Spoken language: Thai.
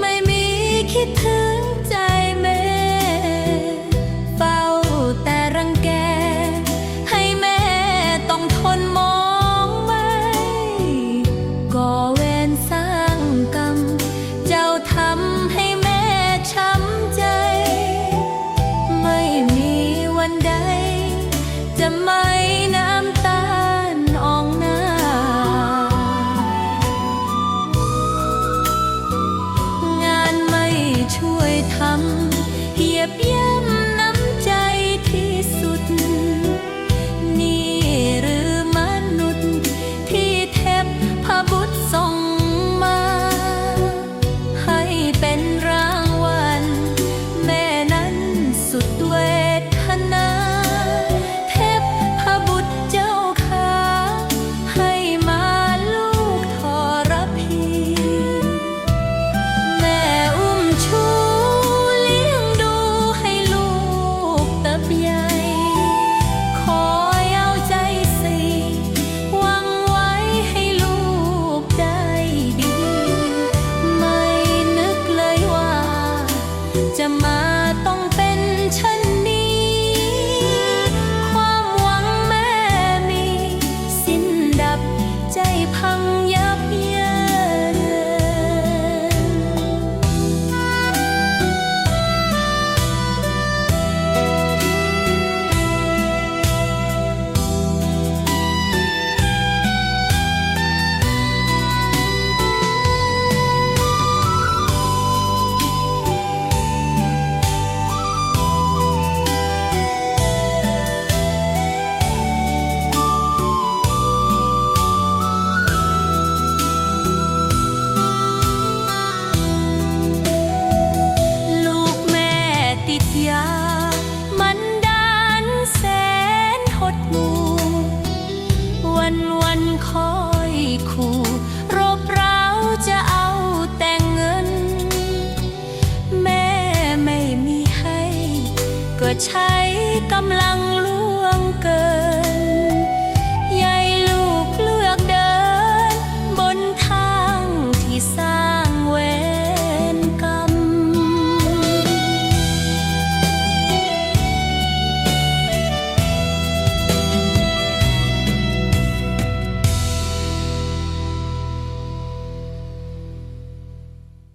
ไม่มีคิดถึงใจแม่ เฝ้าแต่รังแก ให้แม่ต้องทนมองไมก่อเวรสร้างกรรม เจ้าทำให้แม่ช้ำใจ ไม่มีวันใด จะไม่ Chăm วันวันคอยคู่รบเร้าจะเอาแต่เงิน แม่ไม่มีให้ ก็ใช้กำลัง